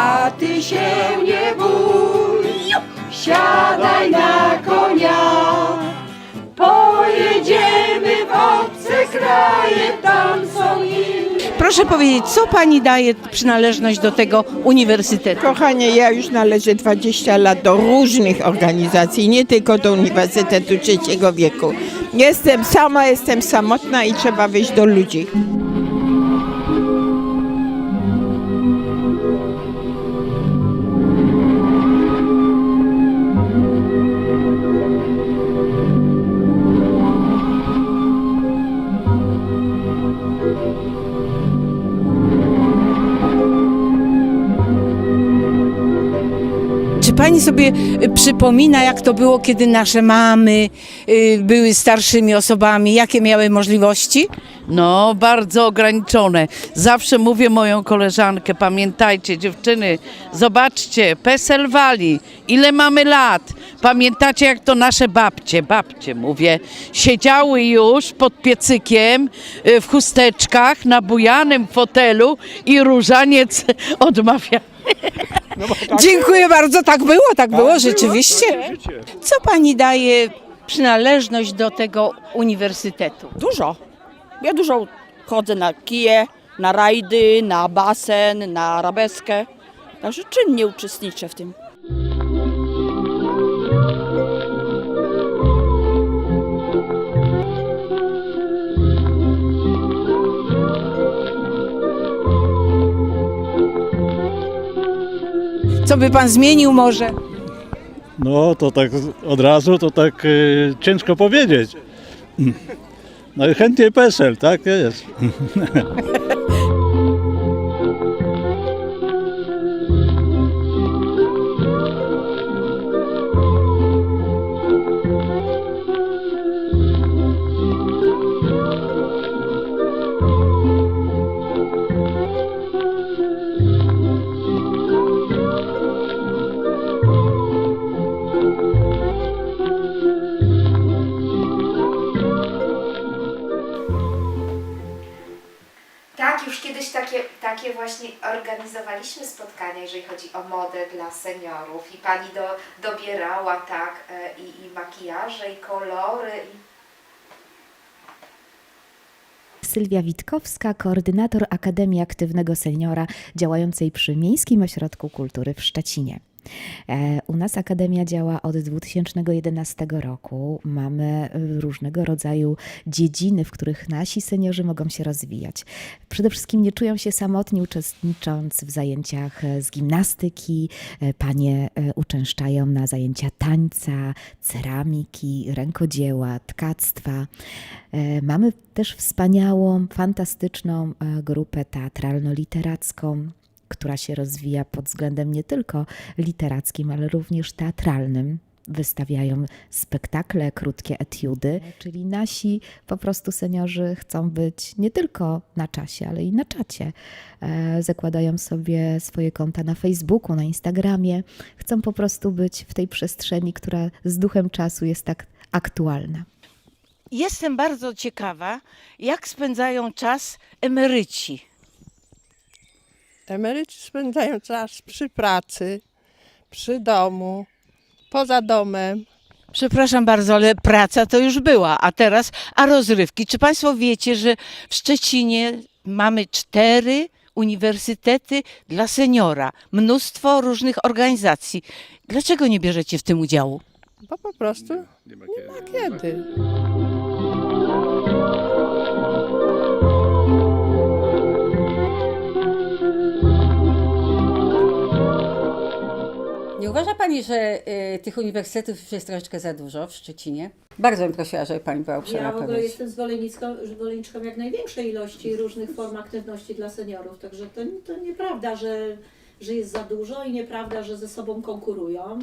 A ty się nie bój, siadaj na konia. Pojedziemy w obce kraje, tam są inni. Proszę powiedzieć, co pani daje przynależność do tego uniwersytetu? Kochanie, ja już należę 20 lat do różnych organizacji, nie tylko do Uniwersytetu Trzeciego Wieku. Jestem sama, jestem samotna i trzeba wyjść do ludzi. Pani sobie y, przypomina, jak to było, kiedy nasze mamy y, były starszymi osobami? Jakie miały możliwości? No, bardzo ograniczone. Zawsze mówię moją koleżankę, pamiętajcie dziewczyny, zobaczcie, PESEL wali, ile mamy lat. Pamiętacie jak to nasze babcie, babcie mówię, siedziały już pod piecykiem y, w chusteczkach na bujanym fotelu i różaniec odmawiali. Dziękuję bardzo, tak było, tak było, rzeczywiście. Co pani daje przynależność do tego uniwersytetu? Dużo. Ja dużo chodzę na kije, na rajdy, na basen, na arabeskę. Także czynnie uczestniczę w tym. Co by pan zmienił może? No to tak od razu to tak y, ciężko powiedzieć. No i chętnie PESEL, tak jest. spotkania, jeżeli chodzi o modę dla seniorów i pani do, dobierała tak e, i, i makijaże, i kolory. Sylwia Witkowska, koordynator Akademii Aktywnego Seniora działającej przy Miejskim Ośrodku Kultury w Szczecinie. E, U nas Akademia działa od 2011 roku. Mamy e, różnego rodzaju dziedziny, w których nasi seniorzy mogą się rozwijać. Przede wszystkim nie czują się samotni uczestnicząc w zajęciach e, z gimnastyki. Panie uczęszczają na zajęcia tańca, ceramiki, rękodzieła, tkactwa. Mamy też wspaniałą, fantastyczną grupę teatralno-literacką, która się rozwija pod względem nie tylko literackim, ale również teatralnym. Wystawiają spektakle, krótkie etiudy, czyli nasi po prostu seniorzy chcą być nie tylko na czasie, ale i na czacie. E, Zakładają sobie swoje konta na Facebooku, na Instagramie. Chcą po prostu być w tej przestrzeni, która z duchem czasu jest tak aktualna. Jestem bardzo ciekawa, jak spędzają czas emeryci. Emeryci spędzają czas przy pracy, przy domu, poza domem. Przepraszam bardzo, ale praca to już była, a teraz, a rozrywki. Czy Państwo wiecie, że w Szczecinie mamy cztery uniwersytety dla seniora, mnóstwo różnych organizacji. Dlaczego nie bierzecie w tym udziału? Bo po prostu nie ma kiedy. Nie uważa Pani, że y, tych uniwersytetów już jest troszeczkę za dużo w Szczecinie? Bardzo bym prosiła, żeby Pani była uprzejma Ja w ogóle powiedzieć. jestem zwolenniczką, zwolenniczką jak największej ilości różnych form aktywności dla seniorów, także to, to nieprawda, że, że jest za dużo i nieprawda, że ze sobą konkurują.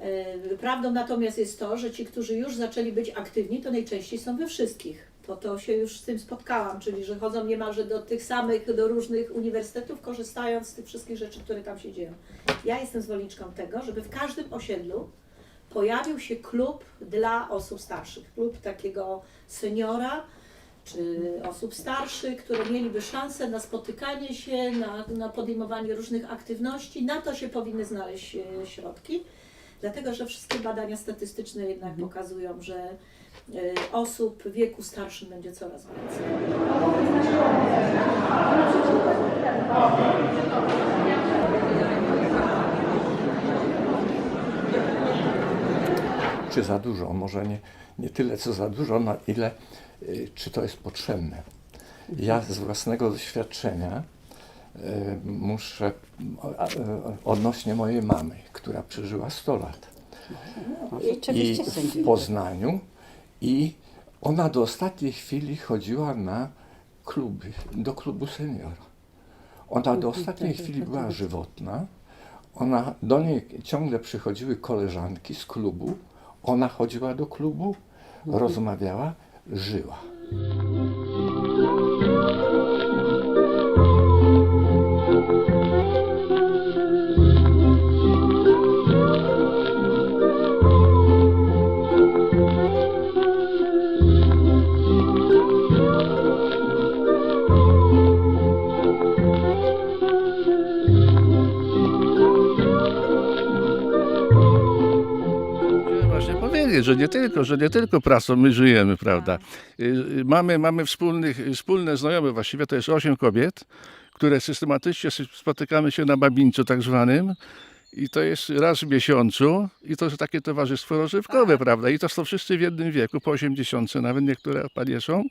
E, Prawdą natomiast jest to, że ci, którzy już zaczęli być aktywni, to najczęściej są we wszystkich. To, to się już z tym spotkałam, czyli że chodzą niemalże do tych samych, do różnych uniwersytetów, korzystając z tych wszystkich rzeczy, które tam się dzieją. Ja jestem zwolenniczką tego, żeby w każdym osiedlu pojawił się klub dla osób starszych, klub takiego seniora, czy osób starszych, które mieliby szansę na spotykanie się, na, na podejmowanie różnych aktywności. Na to się powinny znaleźć e, środki, dlatego że wszystkie badania statystyczne jednak pokazują, że osób w wieku starszym będzie coraz więcej. czy za dużo, może nie, nie tyle co za dużo, na ile y, czy to jest potrzebne. Ja z własnego doświadczenia y, muszę odnośnie mojej mamy, która przeżyła 100 lat I w. Poznaniu i ona do ostatniej chwili chodziła na kluby, do klubu seniora. Ona do ostatniej chwili była żywotna. Ona, do niej ciągle przychodziły koleżanki z klubu. Ona chodziła do klubu, rozmawiała, żyła. Że nie tylko, że nie tylko pracą my żyjemy, prawda. Y, y, Mamy, mamy wspólnych, wspólne znajome, właściwie to jest osiem kobiet, które systematycznie sy- spotykamy się na babińcu tak zwanym. I to jest raz w miesiącu i to jest takie towarzystwo rozrywkowe, prawda? I to są wszyscy w jednym wieku, po 80 nawet niektóre panie są.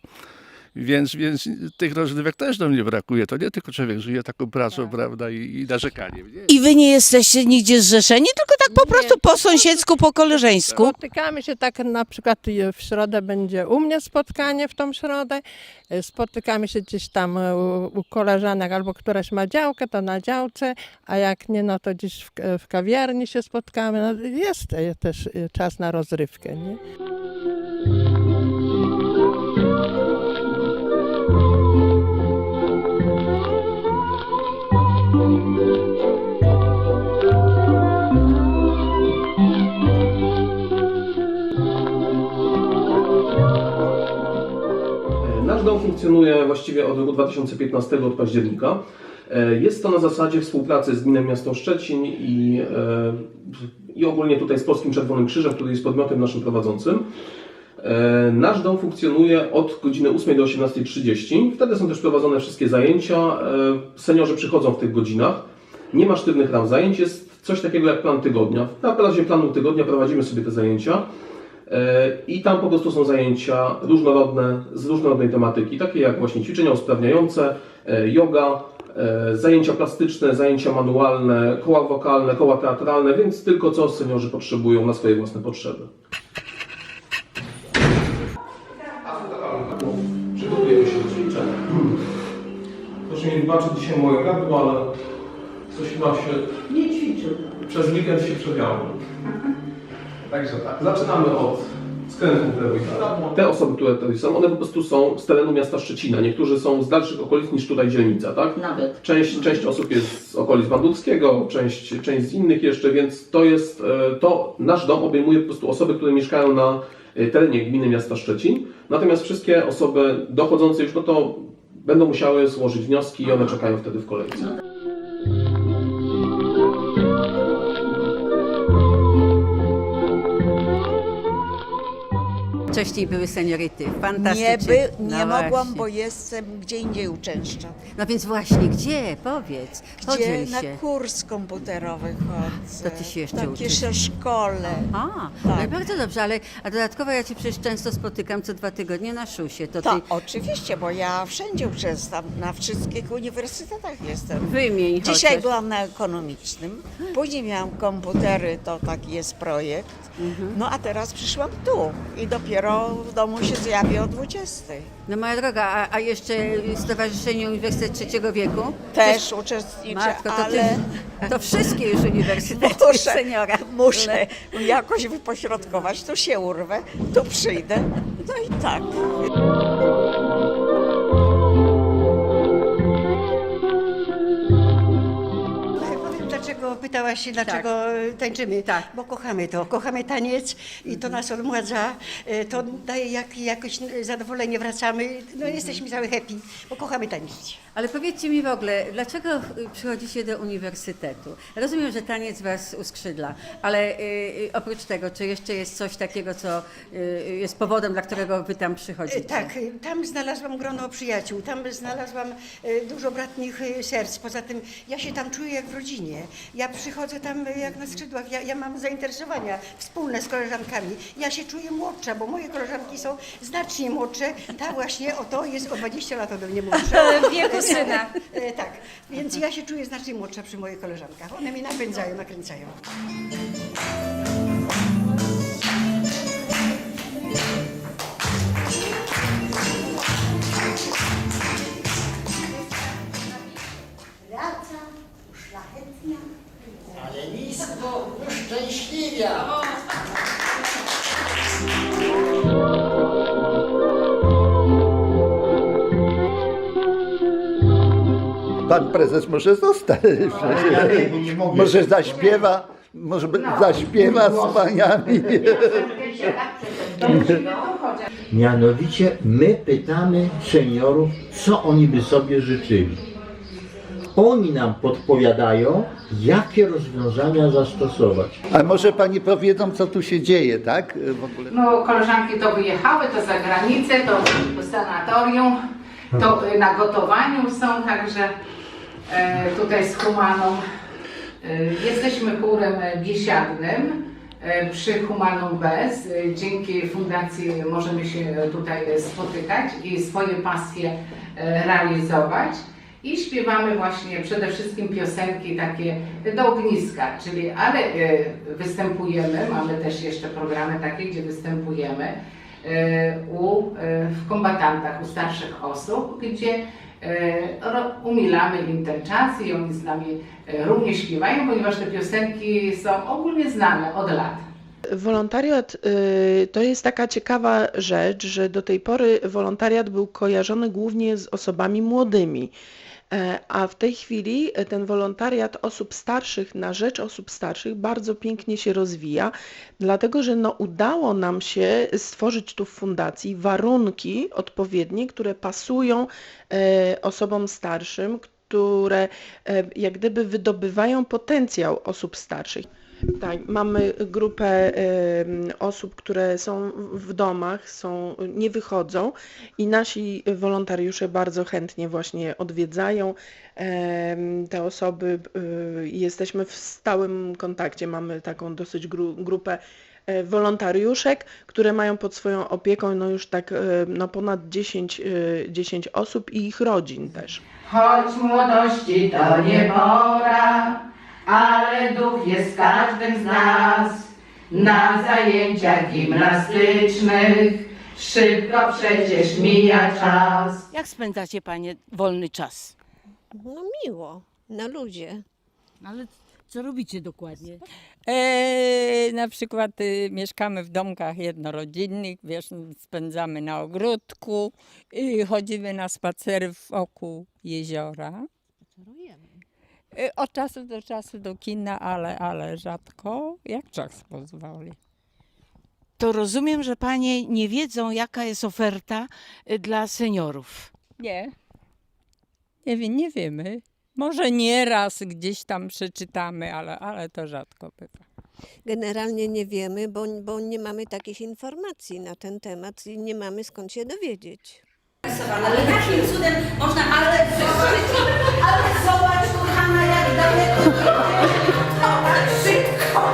Więc, więc tych rozrywek też nam nie brakuje. To nie tylko człowiek żyje taką pracą, prawda, i, i narzekaniem. Nie? I wy nie jesteście nigdzie zrzeszeni, tylko tak po prostu po sąsiedzku, po koleżeńsku? Spotykamy się tak na przykład w środę będzie u mnie spotkanie w tą środę. E, Spotykamy się gdzieś tam u, u koleżanek albo któraś ma działkę, to na działce, a jak nie, no to gdzieś w, w kawiarni się spotkamy. No, jest e, też czas na rozrywkę, nie? Funkcjonuje właściwie od roku 2015, od października. E, Jest to na zasadzie współpracy z Gminem Miasto Szczecin i, e, i ogólnie tutaj z Polskim Czerwonym Krzyżem, który jest podmiotem naszym prowadzącym. E, Nasz dom funkcjonuje od godziny 8 do 18.30. Wtedy są też prowadzone wszystkie zajęcia. Seniorzy przychodzą w tych godzinach. Nie ma sztywnych ram zajęć, jest coś takiego jak plan tygodnia. Na bazie planu tygodnia prowadzimy sobie te zajęcia. E, I tam po prostu są zajęcia różnorodne, z różnorodnej tematyki, takie jak właśnie ćwiczenia usprawniające, e, yoga, e, zajęcia plastyczne, zajęcia manualne, koła wokalne, koła teatralne, więc tylko co seniorzy potrzebują na swoje własne potrzeby. Przygotujemy się do ćwiczenia. Proszę mi wybaczyć dzisiaj moje gardło, ale coś chyba się... Nie ćwiczył. Przez weekend się przewiało. Także tak, zaczynamy od skrętu w lewo i prawo. Te osoby, które tutaj są, one po prostu są z terenu miasta Szczecina. Niektórzy są z dalszych okolic niż tutaj dzielnica, tak? Nawet. Część, część osób jest z okolic Bandurskiego, część, część z innych jeszcze, więc to jest, e, to nasz dom obejmuje po prostu osoby, które mieszkają na e, terenie gminy miasta Szczecin. Natomiast wszystkie osoby dochodzące już, no to będą musiały złożyć wnioski i one czekają wtedy w kolejce. Wcześniej były senioryty, Nie, fantastycznie. by, nie No mogłam, właśnie. bo jestem gdzie indziej uczęszczam. No więc właśnie, gdzie? Powiedz, Gdzie podziel na się. kurs komputerowy chodzę. To ty się jeszcze Takie uczysz. się szkole. A, no Tak. bardzo dobrze, ale a dodatkowo ja Cię przecież często spotykam co dwa tygodnie na szusie. To Ty oczywiście, bo ja wszędzie uczęszczam, na wszystkich uniwersytetach jestem. wymień Dzisiaj chociaż. byłam na ekonomicznym, później miałam komputery, to taki jest projekt. Mhm. No a teraz przyszłam tu i dopiero w domu się zjawię o 20. No moja droga, a, a jeszcze Stowarzyszenie Uniwersytet Trzeciego Wieku? Też uczestniczę, Matko, to, ale ty, to wszystkie już uniwersytety Muszę, seniora. muszę jakoś wypośrodkować, tu się urwę, tu przyjdę. No i tak. Pytałaś właśnie dlaczego tańczymy. Bo kochamy to, kochamy taniec i to nas odmładza, e, to daje jak, jakoś zadowolenie, wracamy, no jesteśmy cały happy, bo kochamy tańczyć. Ale powiedzcie mi w ogóle, dlaczego przychodzicie do uniwersytetu? Rozumiem, że taniec was uskrzydla, ale y, y, oprócz tego, czy jeszcze jest coś takiego, co y, jest powodem, dla którego wy tam przychodzicie? Tak, tam znalazłam grono przyjaciół, tam znalazłam dużo bratnich serc. Poza tym ja się tam czuję jak w rodzinie. Ja przychodzę tam jak na skrzydłach, ja, ja mam zainteresowania wspólne z koleżankami. Ja się czuję młodsza, bo moje koleżanki są znacznie młodsze. Ta właśnie oto jest o 20 lat ode mnie młodsza. W wieku syna. E, Tak, więc ja się czuję znacznie młodsza przy moich koleżankach. One mnie napędzają, nakręcają. Praca uszlachetnia, ale nisko uszczęśliwia. Pan prezes może zostać. Może zaśpiewa, może by- zaśpiewa z paniami. Mianowicie my pytamy seniorów, co oni by sobie życzyli. Oni nam podpowiadają, jakie rozwiązania zastosować. A może pani powiedzą, co tu się dzieje, tak? W ogóle. No, koleżanki to wyjechały, to za granicę, to w sanatorium, to y, na gotowaniu są, także e, tutaj z Humaną. E, jesteśmy chórem biesiadnym e, przy Humanum Bez. Dzięki fundacji możemy się tutaj spotykać i swoje pasje realizować. I śpiewamy właśnie przede wszystkim piosenki takie do ogniska, czyli ale występujemy, mamy też jeszcze programy takie, gdzie występujemy u, e, w kombatantach, u starszych osób, gdzie e, umilamy im ten czas i oni z nami e, również śpiewają, ponieważ te piosenki są ogólnie znane od lat. Wolontariat y, to jest taka ciekawa rzecz, że do tej pory wolontariat był kojarzony głównie z osobami młodymi. E, A w tej chwili e, ten wolontariat osób starszych na rzecz osób starszych bardzo pięknie się rozwija, dlatego że no, udało nam się stworzyć tu w fundacji warunki odpowiednie, które pasują e, osobom starszym, które jak gdyby wydobywają potencjał osób starszych. Tak, mamy grupę osób, które są w domach, są, nie wychodzą i nasi wolontariusze bardzo chętnie właśnie odwiedzają te osoby. y, Jesteśmy w stałym kontakcie, mamy taką dosyć gru, grupę e, wolontariuszek, które mają pod swoją opieką no już tak e, no ponad 10, e, 10 osób i ich rodzin też. Choć młodości to nie pora, ale duch jest w każdym z nas. Na zajęciach gimnastycznych szybko przecież mija czas. Jak spędzacie panie wolny czas? No miło, na ludzie. Ale co robicie dokładnie? E, na przykład y, mieszkamy w domkach jednorodzinnych, wiesz, spędzamy na ogródku, y, chodzimy na spacery wokół jeziora. Y, od czasu do czasu do kina, ale, ale rzadko, jak czas pozwoli. To rozumiem, że panie nie wiedzą, jaka jest oferta y, dla seniorów. Nie. Nie, wie- nie wiemy. Może nieraz gdzieś tam przeczytamy, ale, ale to rzadko bywa. Generalnie nie wiemy, bo, bo nie mamy takich informacji na ten temat i nie mamy skąd się dowiedzieć. Ale jakim cudem można, ale ale zobacz kochana jak daleko Zobacz szybko.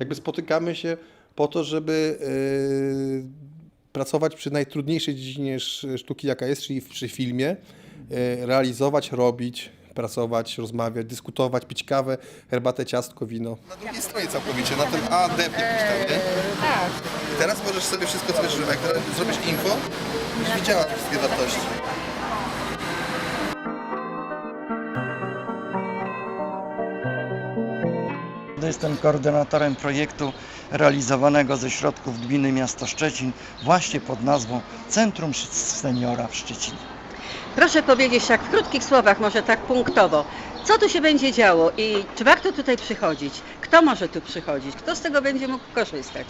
Jakby spotykamy się po to, żeby e, pracować przy najtrudniejszej dziedzinie sz- sztuki, jaka jest, czyli przy filmie, e, realizować, robić, pracować, rozmawiać, dyskutować, pić kawę, herbatę, ciastko, wino. Na drugiej stronie całkowicie, na tym AD jakiś tam, nie? Tak. Teraz możesz sobie wszystko, co wiesz, jak zrobisz info, już widziała wszystkie wartości. Naprawdę jestem koordynatorem projektu realizowanego ze środków Gminy Miasto Szczecin właśnie pod nazwą Centrum Seniora w Szczecinie. Proszę powiedzieć tak w krótkich słowach, może tak punktowo, co tu się będzie działo i czy warto tutaj przychodzić? Kto może tu przychodzić? Kto z tego będzie mógł korzystać?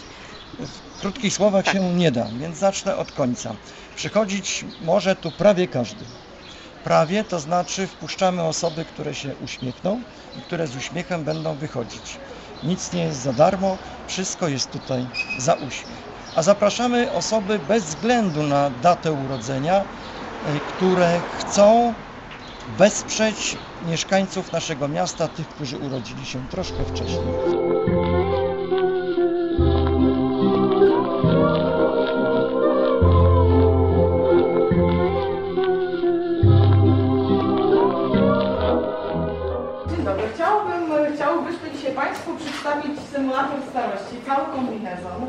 W krótkich słowach się nie da, więc zacznę od końca. Przychodzić może tu prawie każdy. Prawie to znaczy wpuszczamy osoby, które się uśmiechną i które z uśmiechem będą wychodzić. Nic nie jest za darmo, wszystko jest tutaj za uśmiech. A zapraszamy osoby bez względu na datę urodzenia, y, które chcą wesprzeć mieszkańców naszego miasta, tych, którzy urodzili się troszkę wcześniej. Symulator starości, cały kombinezon.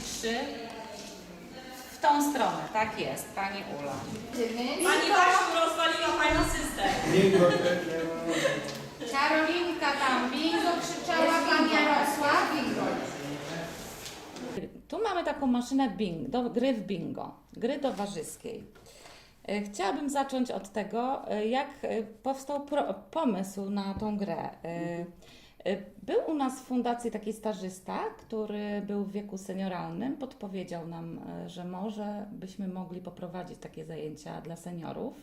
33? W tą stronę, tak jest, Pani Ula. Pani Basiu rozwaliła Pani system. Karolinka tam bingo krzyczała, Pan Jarosław. Tu mamy taką maszynę bing, do gry w bingo, gry towarzyskiej. E, Chciałabym zacząć od tego, e, jak e, powstał pro, pomysł na tą grę. E, Był u nas w fundacji taki stażysta, który był w wieku senioralnym, podpowiedział nam, e, że może byśmy mogli poprowadzić takie zajęcia dla seniorów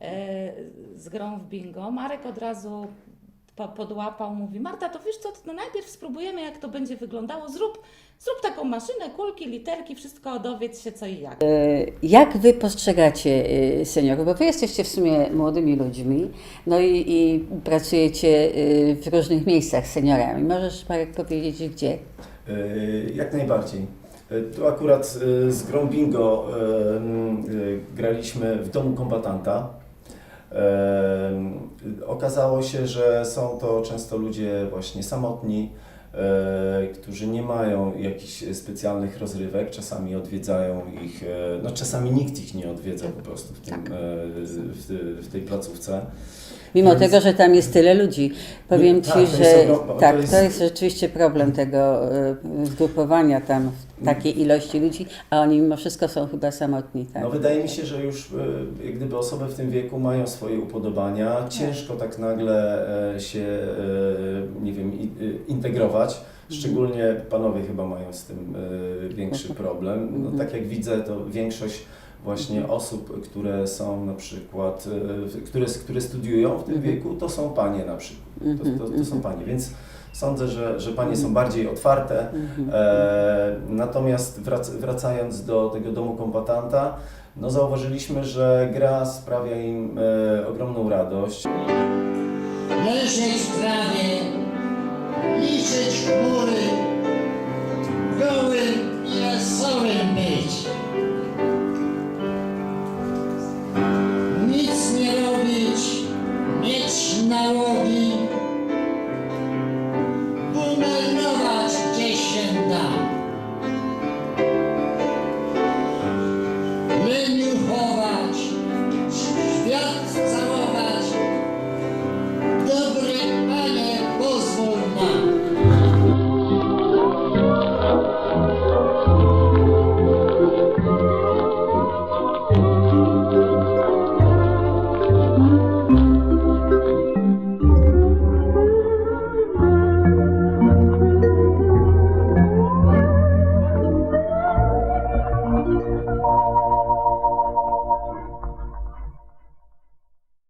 e, z grą w bingo. Marek od razu podłapał, mówi Marta, to wiesz co, to najpierw spróbujemy jak to będzie wyglądało, zrób, zrób taką maszynę, kulki, literki, wszystko, dowiedz się co i jak. E, Jak Wy postrzegacie e, seniorów? Bo Wy jesteście w sumie młodymi ludźmi, no i, i pracujecie e, w różnych miejscach z seniorami. Możesz Marek powiedzieć gdzie? Jak najbardziej. Tu akurat z grą bingo graliśmy w domu kombatanta. Okazało się, że są to często ludzie właśnie samotni, y, którzy nie mają jakichś specjalnych rozrywek, czasami odwiedzają ich, y, no czasami nikt ich nie odwiedza po prostu w, tym, y, w, w tej placówce. Mimo Więc- tego, że tam jest tyle ludzi. Powiem Ci, Tak, to jest że to tak, jest- to jest rzeczywiście problem tego e, zgrupowania tam takiej ilości ludzi, a oni mimo wszystko są chyba samotni. Tak? No wydaje mi się, że już y, jak gdyby osoby w tym wieku mają swoje upodobania. Ciężko tak nagle e, się, nie wiem, integrować. Szczególnie panowie chyba mają z tym większy problem. No, tak jak widzę, to większość właśnie osób, które są na przykład, e, które, które studiują w tym wieku, to są panie na przykład. To, to, to są panie, więc sądzę, że, że panie są bardziej otwarte. E, natomiast wrac, wracając do tego domu kombatanta, no zauważyliśmy, że gra sprawia im e, ogromną radość. Leżeć w trawie, liczyć chmury, gołym i wesołym być. Nic